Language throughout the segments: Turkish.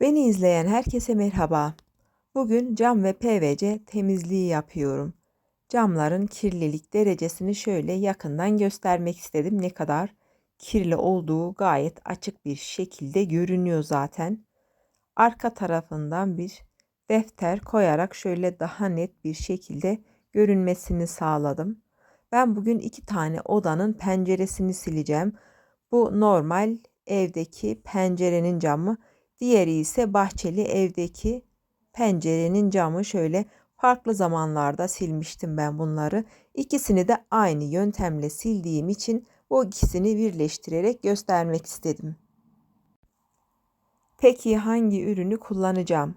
Beni izleyen herkese merhaba. Bugün cam ve PVC temizliği yapıyorum. Camların kirlilik derecesini şöyle yakından göstermek istedim. Ne kadar kirli olduğu gayet açık bir şekilde görünüyor zaten. Arka tarafından bir defter koyarak şöyle daha net bir şekilde görünmesini sağladım. Ben bugün iki tane odanın penceresini sileceğim. Bu normal evdeki pencerenin camı. Diğeri ise bahçeli evdeki pencerenin camı şöyle farklı zamanlarda silmiştim ben bunları. İkisini de aynı yöntemle sildiğim için bu ikisini birleştirerek göstermek istedim. Peki hangi ürünü kullanacağım?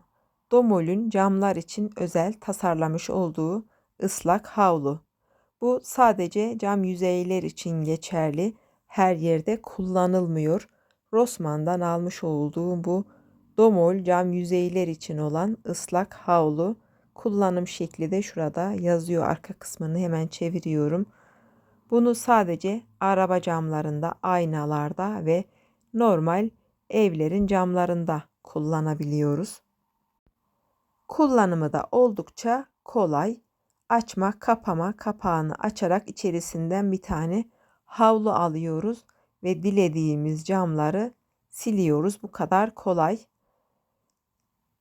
Domol'ün camlar için özel tasarlamış olduğu ıslak havlu. Bu sadece cam yüzeyler için geçerli. Her yerde kullanılmıyor. Rossmann'dan almış olduğum bu Domol cam yüzeyler için olan ıslak havlu kullanım şekli de şurada yazıyor. Arka kısmını hemen çeviriyorum. Bunu sadece araba camlarında, aynalarda ve normal evlerin camlarında kullanabiliyoruz. Kullanımı da oldukça kolay. Açma, kapama, kapağını açarak içerisinden bir tane havlu alıyoruz ve dilediğimiz camları siliyoruz. Bu kadar kolay.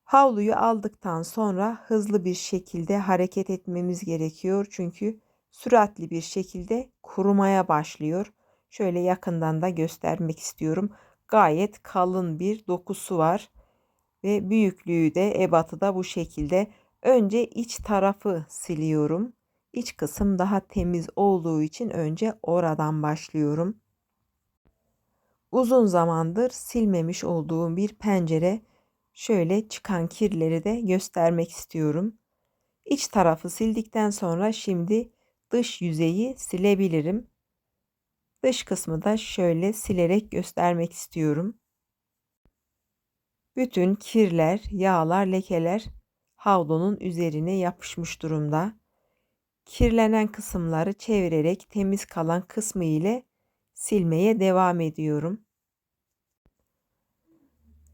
Havluyu aldıktan sonra hızlı bir şekilde hareket etmemiz gerekiyor. Çünkü süratli bir şekilde kurumaya başlıyor. Şöyle yakından da göstermek istiyorum. Gayet kalın bir dokusu var ve büyüklüğü de ebatı da bu şekilde. Önce iç tarafı siliyorum. İç kısım daha temiz olduğu için önce oradan başlıyorum. Uzun zamandır silmemiş olduğum bir pencere şöyle çıkan kirleri de göstermek istiyorum. İç tarafı sildikten sonra şimdi dış yüzeyi silebilirim. Dış kısmı da şöyle silerek göstermek istiyorum. Bütün kirler, yağlar, lekeler havlunun üzerine yapışmış durumda. Kirlenen kısımları çevirerek temiz kalan kısmı ile silmeye devam ediyorum.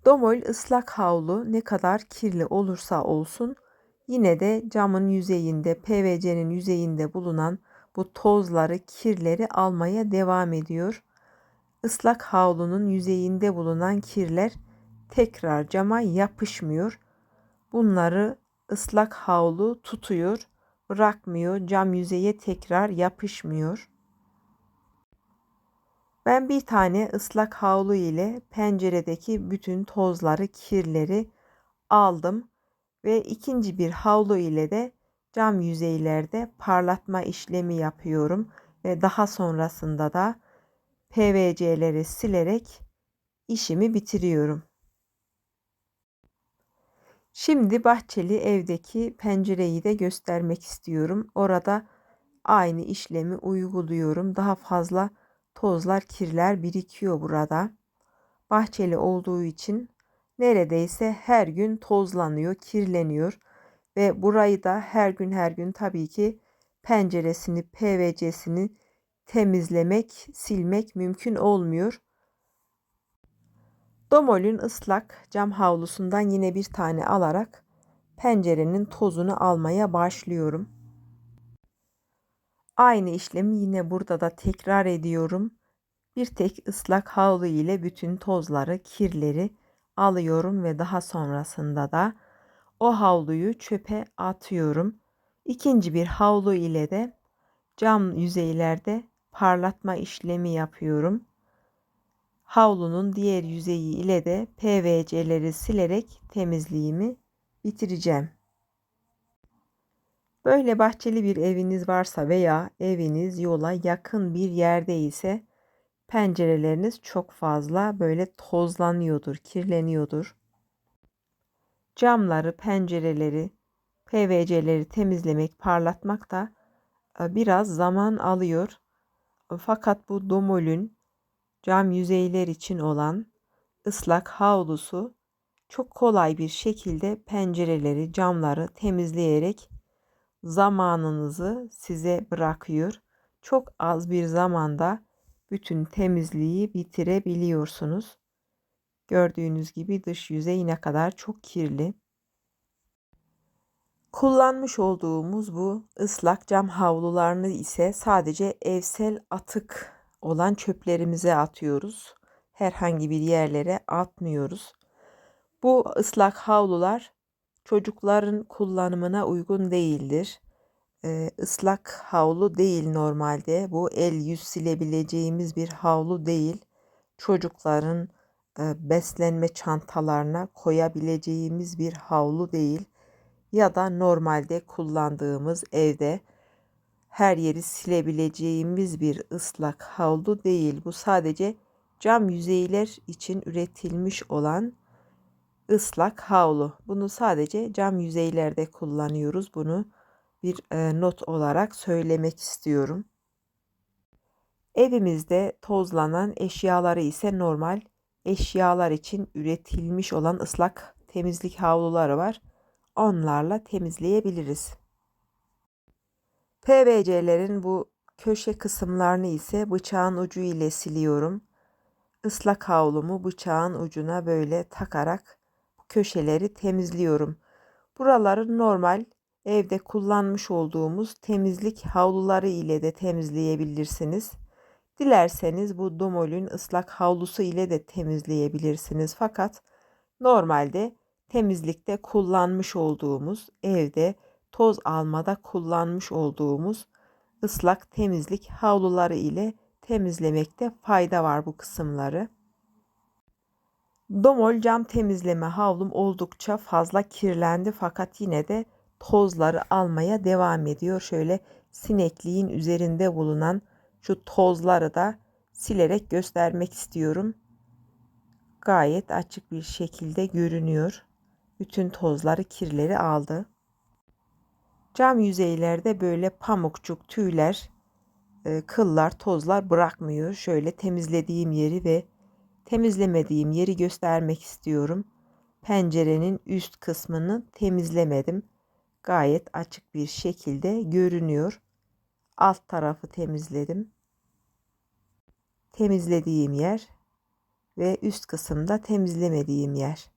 Domol ıslak havlu ne kadar kirli olursa olsun yine de camın yüzeyinde, PVC'nin yüzeyinde bulunan bu tozları, kirleri almaya devam ediyor. Islak havlunun yüzeyinde bulunan kirler tekrar cama yapışmıyor. Bunları ıslak havlu tutuyor, bırakmıyor, cam yüzeye tekrar yapışmıyor. Ben bir tane ıslak havlu ile penceredeki bütün tozları, kirleri aldım ve ikinci bir havlu ile de cam yüzeylerde parlatma işlemi yapıyorum ve daha sonrasında da PVC'leri silerek işimi bitiriyorum. Şimdi bahçeli evdeki pencereyi de göstermek istiyorum. Orada aynı işlemi uyguluyorum. Daha fazla tozlar, kirler birikiyor burada. Bahçeli olduğu için neredeyse her gün tozlanıyor, kirleniyor ve burayı da her gün her gün tabii ki penceresini, PVC'sini temizlemek, silmek mümkün olmuyor. Domol'ün ıslak cam havlusundan yine bir tane alarak pencerenin tozunu almaya başlıyorum. Aynı işlemi yine burada da tekrar ediyorum. Bir tek ıslak havlu ile bütün tozları, kirleri alıyorum ve daha sonrasında da o havluyu çöpe atıyorum. İkinci bir havlu ile de cam yüzeylerde parlatma işlemi yapıyorum. Havlunun diğer yüzeyi ile de PVC'leri silerek temizliğimi bitireceğim. Böyle bahçeli bir eviniz varsa veya eviniz yola yakın bir yerde ise pencereleriniz çok fazla böyle tozlanıyordur, kirleniyordur. Camları, pencereleri, PVC'leri temizlemek, parlatmak da e, biraz zaman alıyor. Fakat bu domolün cam yüzeyler için olan ıslak havlusu çok kolay bir şekilde pencereleri, camları temizleyerek zamanınızı size bırakıyor. Çok az bir zamanda bütün temizliği bitirebiliyorsunuz. Gördüğünüz gibi dış yüzey ne kadar çok kirli. Kullanmış olduğumuz bu ıslak cam havlularını ise sadece evsel atık olan çöplerimize atıyoruz. Herhangi bir yerlere atmıyoruz. Bu ıslak havlular çocukların kullanımına uygun değildir. Ee, ıslak havlu değil normalde. Bu el yüz silebileceğimiz bir havlu değil. Çocukların e, beslenme çantalarına koyabileceğimiz bir havlu değil ya da normalde kullandığımız evde her yeri silebileceğimiz bir ıslak havlu değil. Bu sadece cam yüzeyler için üretilmiş olan ıslak havlu. Bunu sadece cam yüzeylerde kullanıyoruz. Bunu bir e, not olarak söylemek istiyorum. Evimizde tozlanan eşyaları ise normal eşyalar için üretilmiş olan ıslak temizlik havluları var. Onlarla temizleyebiliriz. PVC'lerin bu köşe kısımlarını ise bıçağın ucu ile siliyorum. Islak havlumu bıçağın ucuna böyle takarak köşeleri temizliyorum. Buraları normal evde kullanmış olduğumuz temizlik havluları ile de temizleyebilirsiniz. Dilerseniz bu domolün ıslak havlusu ile de temizleyebilirsiniz. Fakat normalde temizlikte kullanmış olduğumuz evde toz almada kullanmış olduğumuz ıslak temizlik havluları ile temizlemekte fayda var bu kısımları. Domol cam temizleme havlum oldukça fazla kirlendi fakat yine de tozları almaya devam ediyor. Şöyle sinekliğin üzerinde bulunan şu tozları da silerek göstermek istiyorum. Gayet açık bir şekilde görünüyor. Bütün tozları, kirleri aldı. Cam yüzeylerde böyle pamukçuk tüyler, e, kıllar, tozlar bırakmıyor. Şöyle temizlediğim yeri ve temizlemediğim yeri göstermek istiyorum. Pencerenin üst kısmını temizlemedim. Gayet açık bir şekilde görünüyor. Alt tarafı temizledim. Temizlediğim yer ve üst kısımda temizlemediğim yer.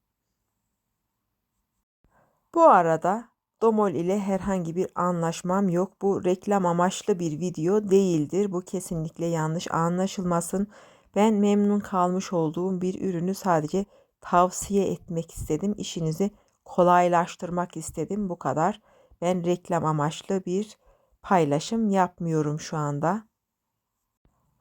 Bu arada Domol ile herhangi bir anlaşmam yok. Bu reklam amaçlı bir video değildir. Bu kesinlikle yanlış anlaşılmasın. Ben memnun kalmış olduğum bir ürünü sadece tavsiye etmek istedim. İşinizi kolaylaştırmak istedim. Bu kadar. Ben reklam amaçlı bir paylaşım yapmıyorum şu anda.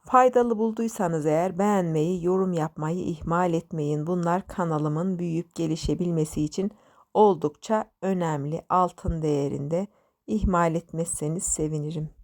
Faydalı bulduysanız eğer beğenmeyi, yorum yapmayı ihmal etmeyin. Bunlar kanalımın büyüyüp gelişebilmesi için oldukça önemli, altın değerinde. İhmal etmezseniz sevinirim.